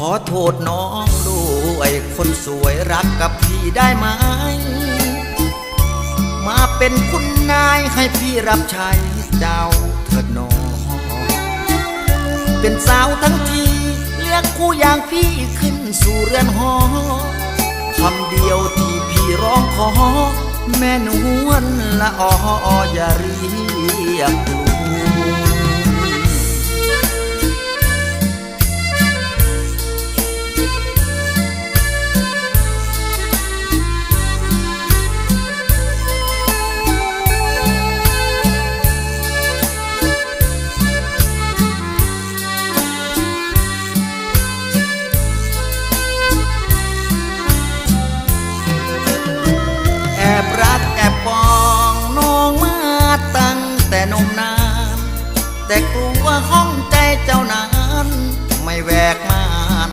ขอโทษน้องด้วยคนสวยรักกับพี่ได้ไหม มาเป็นคุณนายให้พี่รับใช้เจ้าเถิดน้อง เป็นสาวทั้งทีเรียกคู่อย่างพี่ขึ้นสู่เรือนหอคำเดียวที่พี่ร้องขอ แม่นวลละอออย่าเรียก แต่กลัวห้องใจเจ้านั้น